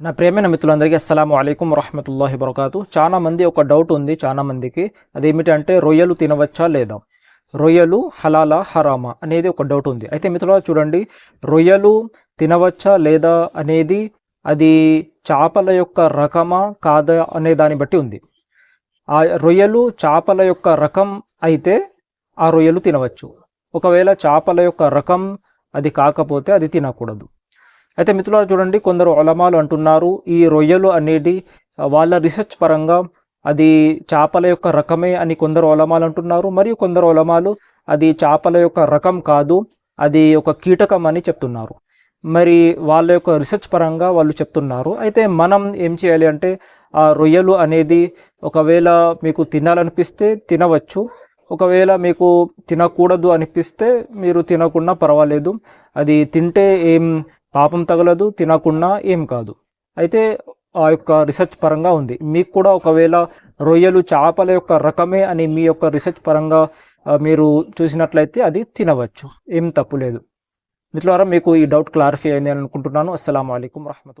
నా ప్రేమైన మిత్రులందరికీ అస్సలం అయికం వరహమతుల్లాహి వరకాతు చాలా మంది ఒక డౌట్ ఉంది చాలా మందికి. అదేమిటంటే రొయ్యలు తినవచ్చా లేదా? రొయ్యలు హలాలా హరామా అనేది ఒక డౌట్ ఉంది. అయితే మిత్రుల చూడండి రొయ్యలు తినవచ్చా లేదా అనేది అది చేపల యొక్క రకమా కాదా అనే దాన్ని బట్టి ఉంది. ఆ రొయ్యలు చేపల యొక్క రకం అయితే ఆ రొయ్యలు తినవచ్చు. ఒకవేళ చేపల యొక్క రకం అది కాకపోతే అది తినకూడదు. అయితే మిత్రులారు చూడండి కొందరు ఒలమాలు అంటున్నారు ఈ రొయ్యలు అనేది వాళ్ళ రీసెర్చ్ పరంగా అది చేపల యొక్క రకమే అని కొందరు ఒలమాలు అంటున్నారు. మరియు కొందరు ఒలమాలు అది చేపల యొక్క రకం కాదు అది ఒక కీటకం అని చెప్తున్నారు. మరి వాళ్ళ యొక్క రీసెర్చ్ పరంగా వాళ్ళు చెప్తున్నారు. అయితే మనం ఏం చేయాలి అంటే ఆ రొయ్యలు అనేది ఒకవేళ మీకు తినాలనిపిస్తే తినవచ్చు. ఒకవేళ మీకు తినకూడదు అనిపిస్తే మీరు తినకుండా పర్వాలేదు. అది తింటే ఏం పాపం తగలదు తినకుండా ఏం కాదు. అయితే ఆ యొక్క రీసెర్చ్ పరంగా ఉంది. మీకు కూడా ఒకవేళ రొయ్యలు చేపల యొక్క రకమే అని మీ యొక్క రీసెర్చ్ పరంగా మీరు చూసినట్లయితే అది తినవచ్చు. ఏం తప్పు లేదు. మిత్రులారా మీకు ఈ డౌట్ క్లారిఫై అయింది అని అనుకుంటున్నాను. అస్సలం అయికం వరహమతుల్లా.